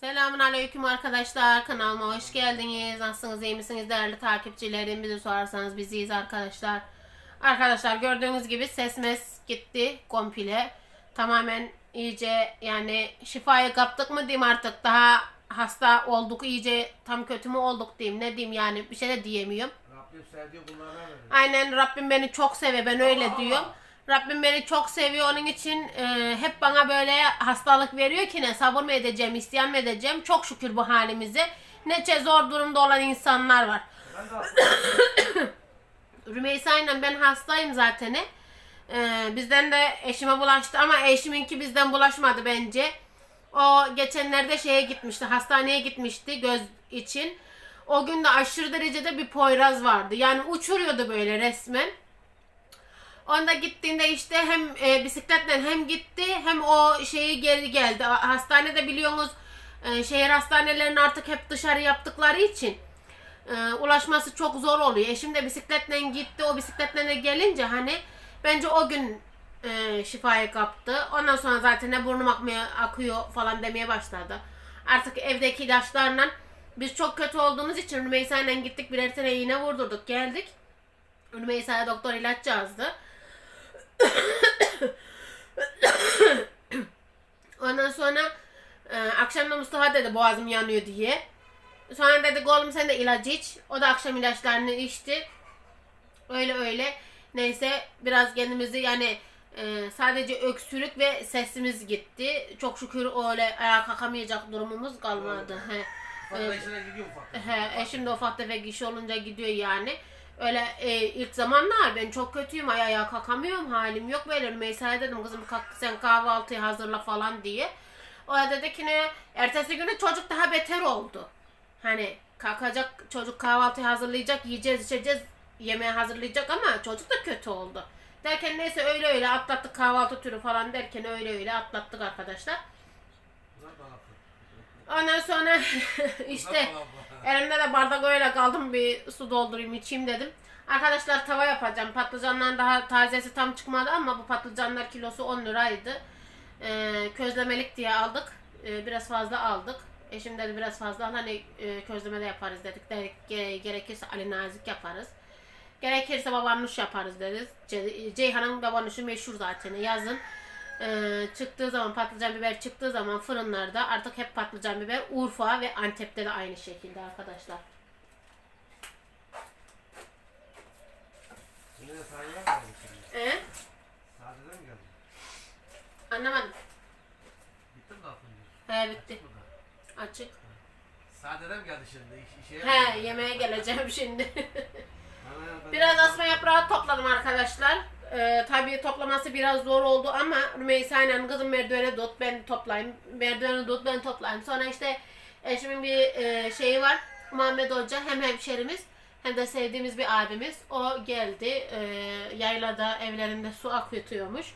Selamun aleyküm arkadaşlar. Kanalıma hoş geldiniz. Nasılsınız? iyi misiniz değerli takipçilerim? Bizi sorarsanız biziyiz arkadaşlar. Arkadaşlar gördüğünüz gibi sesimiz gitti komple. Tamamen iyice yani şifayı kaptık mı diyeyim artık. Daha hasta olduk iyice tam kötü mü olduk diyeyim. Ne diyeyim yani bir şey de diyemiyorum. Rabbim sevdiği kullarına verir. Aynen Rabbim beni çok seviyor. Ben öyle diyorum. Rabbim beni çok seviyor. Onun için e, hep bana böyle hastalık veriyor ki ne sabır mı edeceğim, isyan mı edeceğim. Çok şükür bu halimize. Nece zor durumda olan insanlar var. Rümeysa ile ben hastayım zaten. Ee, bizden de eşime bulaştı ama eşiminki bizden bulaşmadı bence. O geçenlerde şeye gitmişti, hastaneye gitmişti göz için. O gün de aşırı derecede bir poyraz vardı. Yani uçuruyordu böyle resmen. Onda gittiğinde işte hem e, bisikletle hem gitti hem o şeyi geri geldi. Hastanede biliyorsunuz e, şehir hastanelerinin artık hep dışarı yaptıkları için e, ulaşması çok zor oluyor. Eşim de bisikletle gitti. O bisikletle de gelince hani bence o gün e, şifayı kaptı. Ondan sonra zaten ne burnum akmaya, akıyor falan demeye başladı. Artık evdeki ilaçlarla biz çok kötü olduğumuz için Rümeysa ile gittik birer tane iğne vurdurduk geldik. Rümeysa'ya doktor ilaç yazdı. Ondan sonra e, akşam da Mustafa dedi boğazım yanıyor diye. Sonra dedi oğlum sen de ilacı iç. O da akşam ilaçlarını içti. Öyle öyle. Neyse biraz kendimizi yani e, sadece öksürük ve sesimiz gitti. Çok şükür öyle ayağa kalkamayacak durumumuz kalmadı. He. ufak. He, eşim de ufak tefek iş olunca gidiyor yani. Öyle e, ilk zamanlar ben çok kötüyüm ay ayağa kalkamıyorum halim yok böyle Rümeysa'ya dedim kızım kalk sen kahvaltıyı hazırla falan diye. O da dedi ki ne ertesi günü çocuk daha beter oldu. Hani kalkacak çocuk kahvaltıyı hazırlayacak yiyeceğiz içeceğiz yemeği hazırlayacak ama çocuk da kötü oldu. Derken neyse öyle öyle atlattık kahvaltı türü falan derken öyle öyle atlattık arkadaşlar. Ondan sonra işte elimde de bardak öyle kaldım bir su doldurayım içeyim dedim. Arkadaşlar tava yapacağım. Patlıcanların daha tazesi tam çıkmadı ama bu patlıcanlar kilosu 10 liraydı. Ee, közlemelik diye aldık. Ee, biraz fazla aldık. Eşim dedi biraz fazla hani e, közleme de yaparız dedik. De, ge- gerekirse Ali Nazik yaparız. Gerekirse babanuş yaparız deriz. Ce- Ceyhan'ın babanuşu meşhur zaten yazın. Ee, çıktığı zaman patlıcan biber çıktığı zaman fırınlarda artık hep patlıcan biber Urfa ve Antep'te de aynı şekilde arkadaşlar. Ee, anlamadım. Bitti mi diyorsun? He bitti. Açık. Sadeler mi geldi şimdi? İş, işe He yemeğe geleceğim şimdi. Biraz asma yaprağı topladım arkadaşlar. Ee, tabii toplaması biraz zor oldu ama Rümeysa ile kızım merdivene tut ben toplayayım. Merdivene tut ben toplayayım. Sonra işte eşimin bir e, şeyi var. Muhammed Hoca hem hemşerimiz hem de sevdiğimiz bir abimiz. O geldi. E, yaylada evlerinde su akıtıyormuş.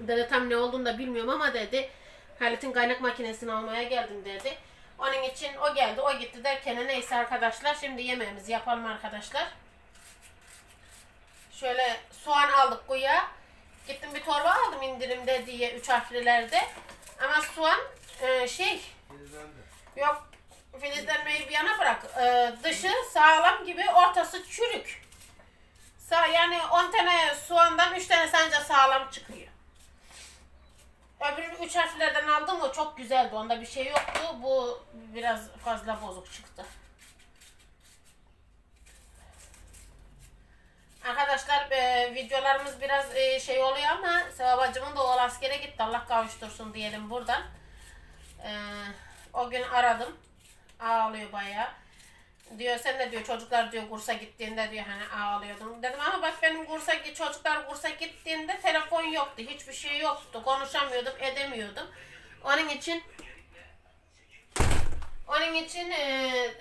Dedi tam ne olduğunu da bilmiyorum ama dedi Halit'in kaynak makinesini almaya geldim dedi. Onun için o geldi, o gitti derken neyse arkadaşlar şimdi yemeğimizi yapalım arkadaşlar. Şöyle soğan aldık kuya. Gittim bir torba aldım indirimde diye üç harflilerde. Ama soğan e, şey yok filizlenmeyi bir yana bırak. E, dışı sağlam gibi ortası çürük. Sağ, yani 10 tane soğandan 3 tane sence sağlam çıkıyor. Öbürü üç harflerden aldım o çok güzeldi. Onda bir şey yoktu. Bu biraz fazla bozuk çıktı. Arkadaşlar e, videolarımız biraz e, şey oluyor ama Sevabacımın da oğlu askere gitti. Allah kavuştursun diyelim buradan. E, o gün aradım. Ağlıyor bayağı. Diyor sen de diyor çocuklar diyor kursa gittiğinde diyor hani ağlıyordun. Dedim ama bak benim kursa çocuklar kursa gittiğinde telefon yoktu. Hiçbir şey yoktu. Konuşamıyordum, edemiyordum. Onun için onun için e,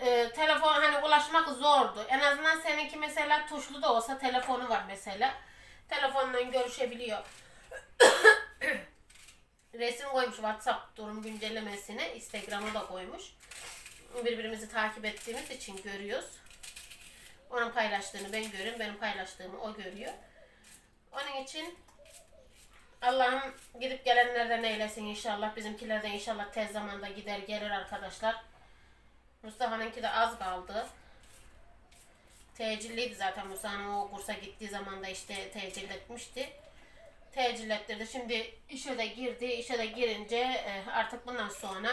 e, telefon hani ulaşmak zordu. En azından seninki mesela tuşlu da olsa telefonu var mesela. Telefonla görüşebiliyor. Resim koymuş WhatsApp durum güncellemesini. Instagram'a da koymuş. Birbirimizi takip ettiğimiz için görüyoruz. Onun paylaştığını ben görüyorum. Benim paylaştığımı o görüyor. Onun için Allah'ım gidip gelenlerden eylesin inşallah. Bizimkiler de inşallah tez zamanda gider gelir arkadaşlar. Mustafa'nınki de az kaldı. Tecilliydi zaten Mustafa'nın o kursa gittiği zaman da işte tecil etmişti. Tecil ettirdi. Şimdi işe de girdi. İşe de girince e, artık bundan sonra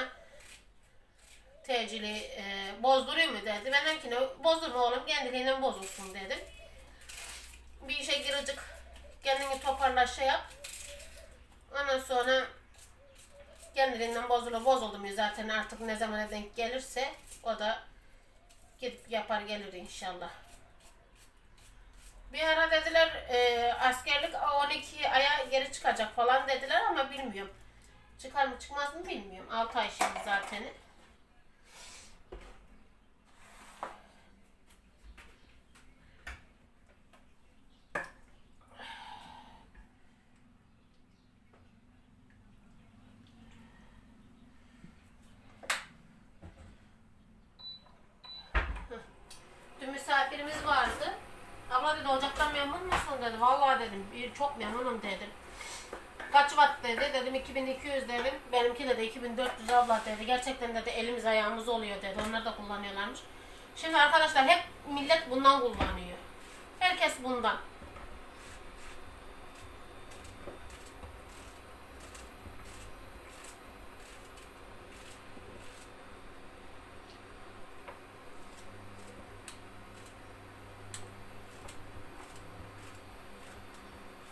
tecili e, bozdurayım mı dedi. Ben dedim ki "Ne, bozdurma oğlum kendiliğinden bozulsun dedim. Bir işe girecek kendini toparla şey yap. Ondan sonra kendiliğinden bozulur bozuldu mu zaten artık ne zamana denk gelirse o da gidip yapar gelir inşallah. Bir ara dediler e, askerlik 12 aya geri çıkacak falan dediler ama bilmiyorum. Çıkar mı çıkmaz mı bilmiyorum. 6 ay şimdi zaten. Misafirimiz vardı. Abla dedi ocaktan memnun musun dedi. Vallahi dedim bir çok memnunum dedim. Kaç watt dedi. Dedim 2200 dedim. Benimki de 2400 abla dedi. Gerçekten dedi elimiz ayağımız oluyor dedi. Onlar da kullanıyorlarmış. Şimdi arkadaşlar hep millet bundan kullanıyor. Herkes bundan.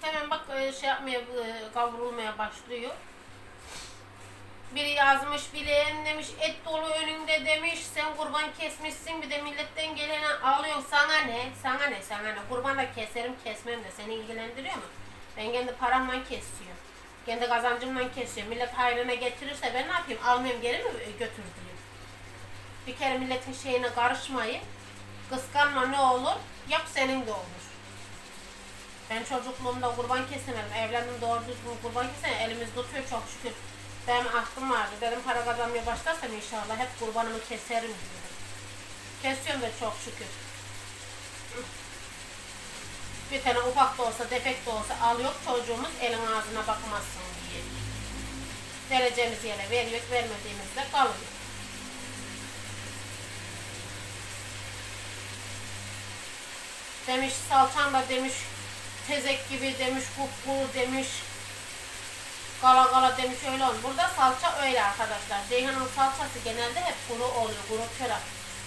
Hemen bak e, şey yapmaya e, kavrulmaya başlıyor. Biri yazmış bileğin demiş et dolu önünde demiş sen kurban kesmişsin bir de milletten gelene alıyorsun sana ne sana ne sana ne kurban da keserim kesmem de seni ilgilendiriyor mu? Ben kendi paramla kesiyorum. Kendi kazancımla kesiyorum. Millet hayrına getirirse ben ne yapayım? Almayayım geri mi e, götürdüğüm? Bir kere milletin şeyine karışmayın. Kıskanma ne olur? Yap senin de olur. Ben çocukluğumda kurban kesemedim. Evlendim doğru düzgün kurban kesemedim. Elimiz tutuyor çok şükür. Benim aklım vardı. Dedim para kazanmaya başlarsam inşallah hep kurbanımı keserim diyorum. Kesiyorum da çok şükür. Bir tane ufak da olsa, defek de olsa al yok çocuğumuz elin ağzına bakmazsın diye. Vereceğimiz yere veriyor, vermediğimizde kalıyor. Demiş salçan da demiş tezek gibi demiş kupkuru demiş gala gala demiş öyle olur. Burada salça öyle arkadaşlar. Ceyhan'ın salçası genelde hep kuru oluyor. Kuru köra.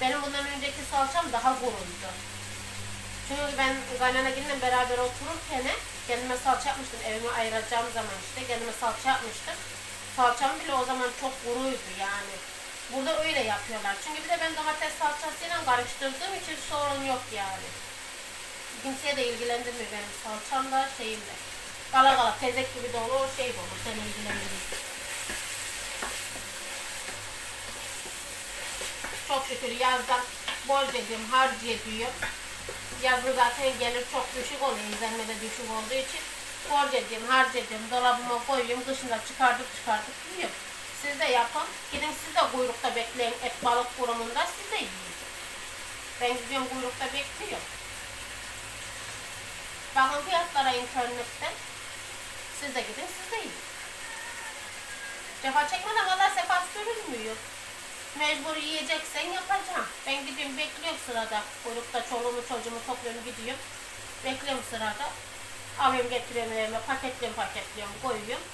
Benim bundan önceki salçam daha kuruydu. Çünkü ben kaynanaginle beraber otururken kendime salça yapmıştım. Evime ayıracağım zaman işte kendime salça yapmıştım. Salçam bile o zaman çok kuruydu yani. Burada öyle yapıyorlar. Çünkü bir de ben domates salçasıyla karıştırdığım için sorun yok yani. Kimseye de ilgilendirmiyor benim salçam da şeyim de. Kala kala tezek gibi de olur, şey de olur, seni ilgilendiriyor. Çok şükür yazdan bol dedim, harcı ediyor. Yazın zaten gelir çok düşük oluyor, izlenmede düşük olduğu için. Bol dedim, harcı ediyorum, dolabıma koyuyorum, dışında çıkardık çıkardık yiyorum. Siz de yapın, gidin siz de kuyrukta bekleyin et balık kurumunda, siz de yiyin. Ben gidiyorum kuyrukta bekliyorum. Bakın fiyatlara internetten. Siz de gidin, siz de yiyin. Cefa çekmeden valla sefa sürülmüyor. Mecbur yiyeceksen yapacağım. Ben gidiyorum bekliyorum sırada. Kuyrukta çoluğumu çocuğumu topluyorum gidiyorum. Bekliyorum sırada. Alıyorum getiriyorum evime paketliyorum paketliyorum koyuyorum.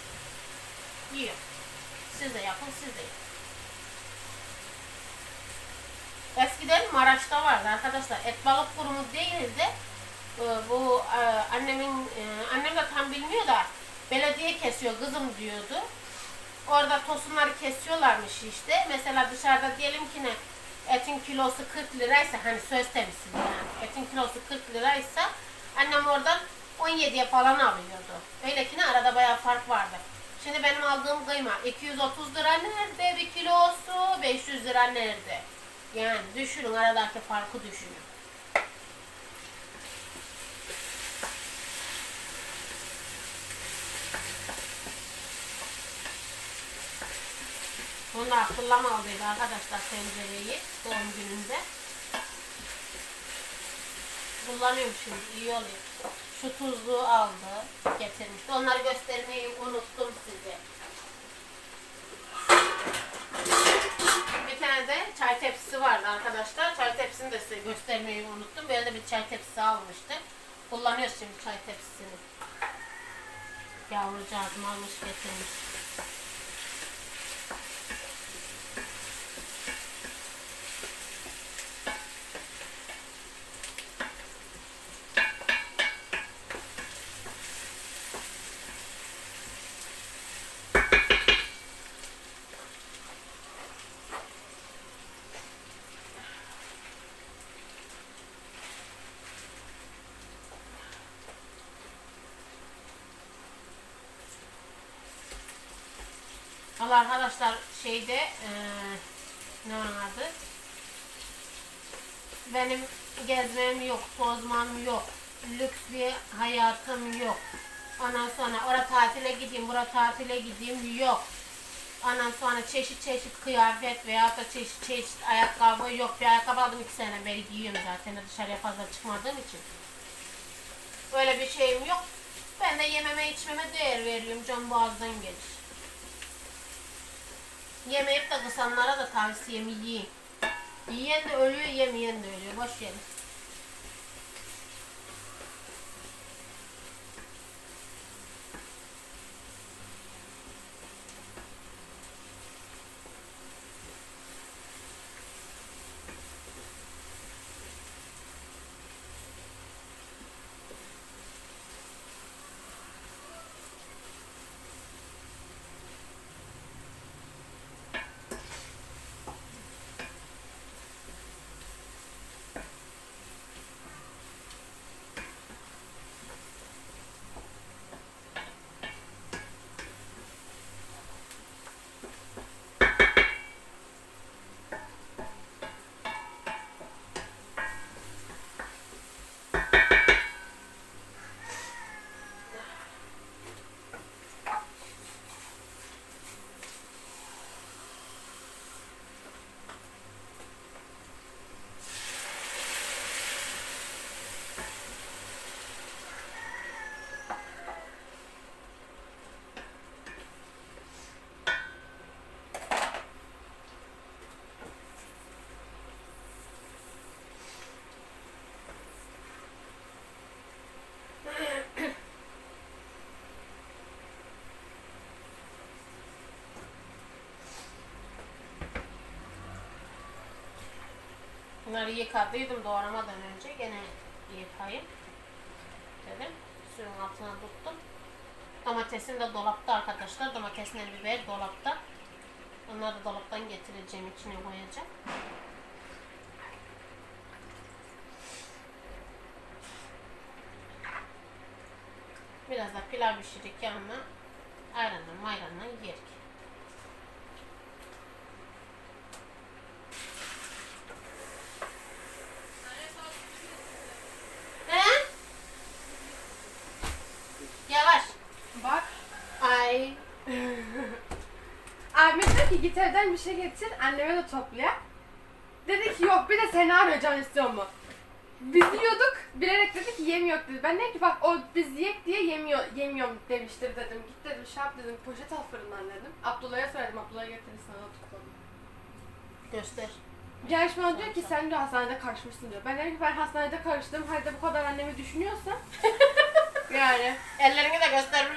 Yiyorum. Siz de yapın siz de yiyin. Eskiden Maraş'ta vardı arkadaşlar. Et balık kurumu değildi. Ee, bu e, annemin e, annem de tam bilmiyor da belediye kesiyor kızım diyordu. Orada tosunları kesiyorlarmış işte. Mesela dışarıda diyelim ki ne etin kilosu 40 liraysa hani söz temsil yani etin kilosu 40 liraysa annem oradan 17'ye falan alıyordu. Öyle ki ne arada bayağı fark vardı. Şimdi benim aldığım kıyma 230 lira nerede bir kilosu 500 lira nerede? Yani düşünün aradaki farkı düşünün. Abdullah aldıydı arkadaşlar tencereyi doğum gününde. Kullanıyorum şimdi iyi oluyor. Şu tuzluğu aldı, getirmişti. Onları göstermeyi unuttum size. Bir tane de çay tepsisi vardı arkadaşlar. Çay tepsisini de size göstermeyi unuttum. Böyle de bir çay tepsisi almıştı. Kullanıyoruz şimdi çay tepsisini. Yavrucağızım almış getirmiş. Valla arkadaşlar şeyde eee ne onun adı? Benim gezmem yok, tozmam yok, lüks bir hayatım yok. Ondan sonra oraya tatile gideyim, buraya tatile gideyim yok. Ondan sonra çeşit çeşit kıyafet veya da çeşit çeşit ayakkabı yok. Bir ayakkabı aldım iki sene beri giyiyorum zaten dışarıya fazla çıkmadığım için. Öyle bir şeyim yok. Ben de yememe içmeme değer veriyorum. Can boğazdan gelir. Yemeyip de kısanlara da tavsiyemi yiyin. Yiyen de ölüyor, yemeyen de ölüyor. Boş verin. Bunları yıkadıydım doğramadan önce. Gene yıkayayım. Dedim. Suyun altına tuttum. Domatesim de dolapta arkadaşlar. Domatesle biber dolapta. Onları da dolaptan getireceğim. içine koyacağım. Biraz da pilav pişirik yanına ayranla mayranla yerik. He? Yavaş. Bak. Ay. Ahmet dedi ki git evden bir şey getir anneme de toplayak. Dedi ki yok bir de senaryo can istiyor mu? Biz yiyorduk bilerek dedi ki yemiyor dedi. Ben dedim ki bak o biz yiyek diye yemiyor yemiyorum demiştir dedim. Git dedim şey yap dedim poşet al fırından dedim. Abdullah'a söyledim Abdullah getirdi sana tutalım. Göster. Gelmiş bana diyor ki sen de hastanede karışmışsın diyor. Ben dedim ki ben hastanede karıştım. Hadi de bu kadar annemi düşünüyorsan. yani. Ellerini de göster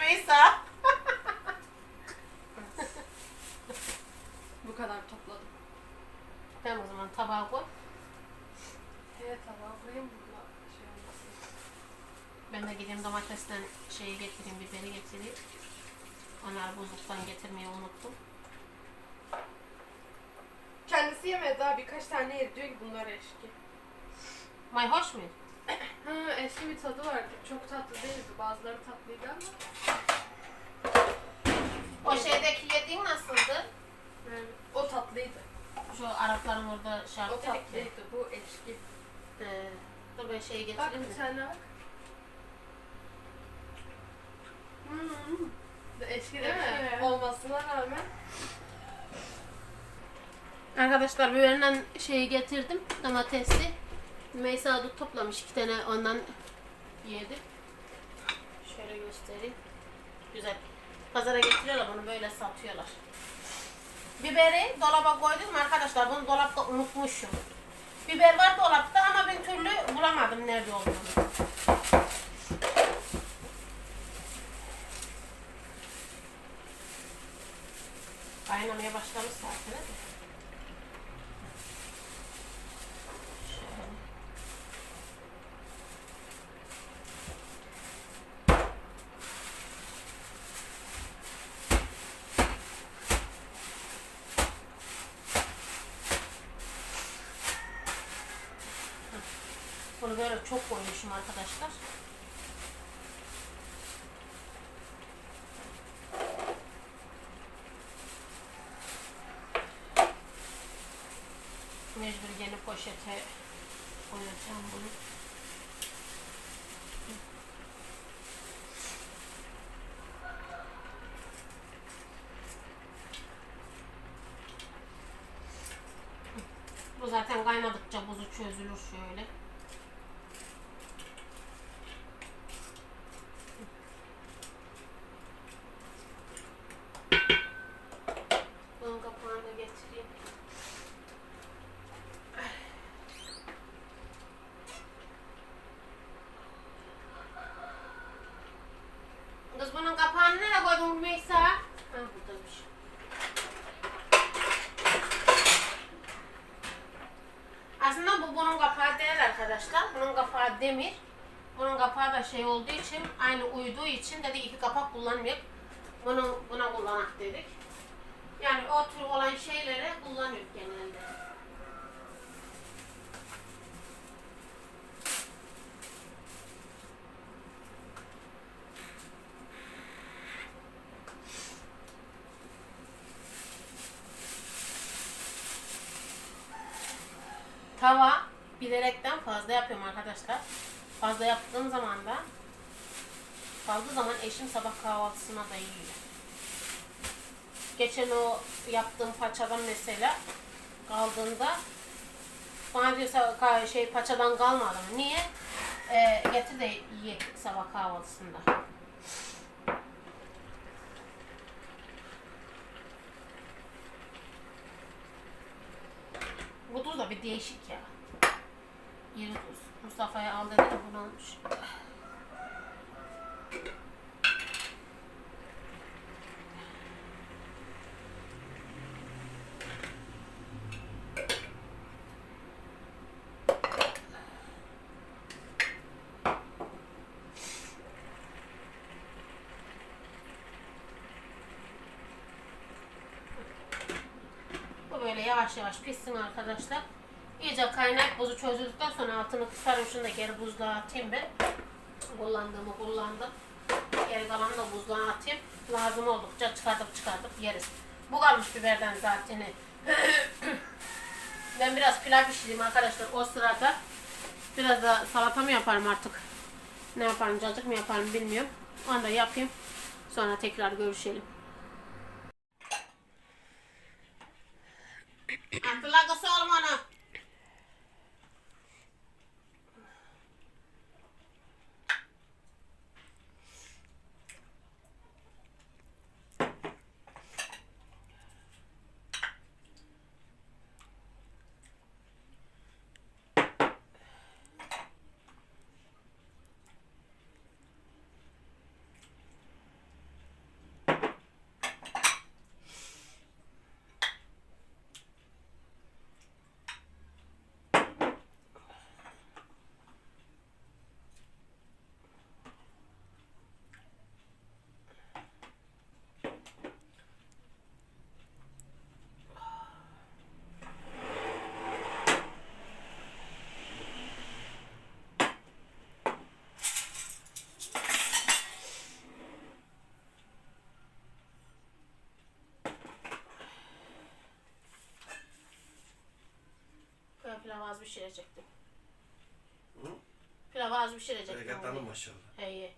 Bu kadar topladım. Tamam o zaman tabağa koy. Evet tamam koyayım şey olmasın. Ben de gideyim domatesten şeyi getireyim, biberi getireyim. Onlar buzluktan getirmeyi unuttum. Kendisi yemedi daha birkaç tane yedi diyor ki bunlar eşki. Mayhoş muydu? Ha eşki bir tadı vardı. Çok tatlı değildi. Bazıları tatlıydı ama. O şeydeki yediğin nasıldı? O tatlıydı. Şu Arapların orada O şarkı ya. tatlıydı. Bu eşki. Ee, dur ben şeyi Bak getireyim bir de. tane bak. Hmm. Bu Eşki değil mi? Evet. Olmasına rağmen. Arkadaşlar biberinden şeyi getirdim. Domatesli. Meysa da toplamış iki tane ondan yedi. Şöyle göstereyim. Güzel. Pazara getiriyorlar bunu böyle satıyorlar. Biberi dolaba koydum arkadaşlar. Bunu dolapta unutmuşum. Biber var dolapta ama bir türlü bulamadım nerede olduğunu. Kaynamaya başlamış zaten. hadi. Şöyle. Çok koymuşum arkadaşlar. Mecbur yeni poşete koyacağım bunu. Bu zaten kaynadıkça buzu çözülür şöyle. Bunun kapağını getireyim. Kız bunun kapağını nereye koydun Meysa? Ha buradaymış. Aslında bu bunun kapağı değil arkadaşlar. Bunun kapağı demir. Bunun kapağı da şey olduğu için aynı uyduğu için dedik iki kapak kullanmayıp bunu buna kullanak dedik. Yani o tür olan şeylere kullanıyoruz genelde. Tava bilerekten fazla yapıyorum arkadaşlar. Fazla yaptığım zaman da kaldığı zaman eşim sabah kahvaltısına da yiyor. Geçen o yaptığım paçadan mesela kaldığında bana diyorsa ka- şey paçadan kalmadı mı? Niye? Ee, getir de ye sabah kahvaltısında. Bu da bir değişik ya. İri tuz. Mustafa'ya al dedi de bunu almış. Bu böyle yavaş yavaş pişsin arkadaşlar. İyice kaynak buzu çözüldükten sonra altını kısarım. Şunu da geri buzluğa atayım ben. Kullandığımı kullandım. Geri kalanını da buzluğa atayım. Lazım oldukça çıkartıp çıkartıp yeriz. Bu kalmış biberden zaten. ben biraz pilav pişireyim arkadaşlar o sırada. Biraz da salata mı yaparım artık. Ne yaparım cacık mı yaparım bilmiyorum. Onu da yapayım. Sonra tekrar görüşelim. तुला कसं म्हणा? Pilav az pişirecektim. Hı? Pilav az pişirecektim. Bereketlendim maşallah. Hey.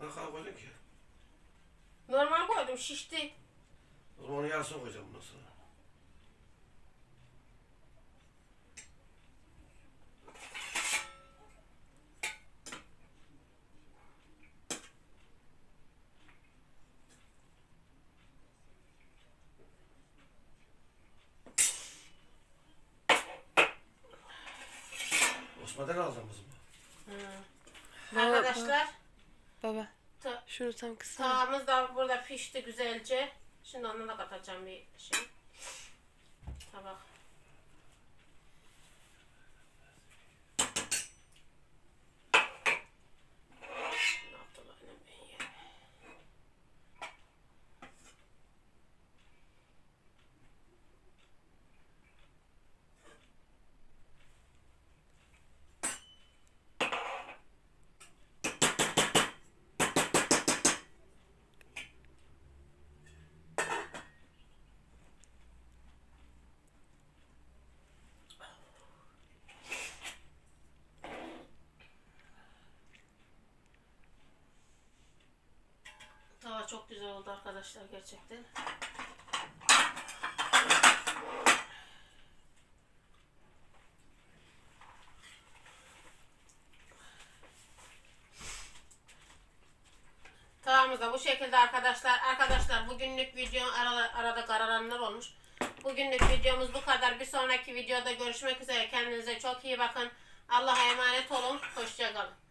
Ne kadar koydun ki? Normal koydum şişti. O zaman yarısını koyacağım bundan sonra. Model alacağım kızım. Hı. Arkadaşlar Baba. ta- Şunu tam kısa. tavamız da burada pişti güzelce. Şimdi ondan da katacağım bir şey. Tabak. Ne yaptılar annem ben yerim. Tava çok güzel oldu arkadaşlar gerçekten. Tavamız da bu şekilde arkadaşlar. Arkadaşlar bugünlük video arada, arada kararanlar olmuş. Bugünlük videomuz bu kadar. Bir sonraki videoda görüşmek üzere. Kendinize çok iyi bakın. Allah'a emanet olun. Hoşçakalın.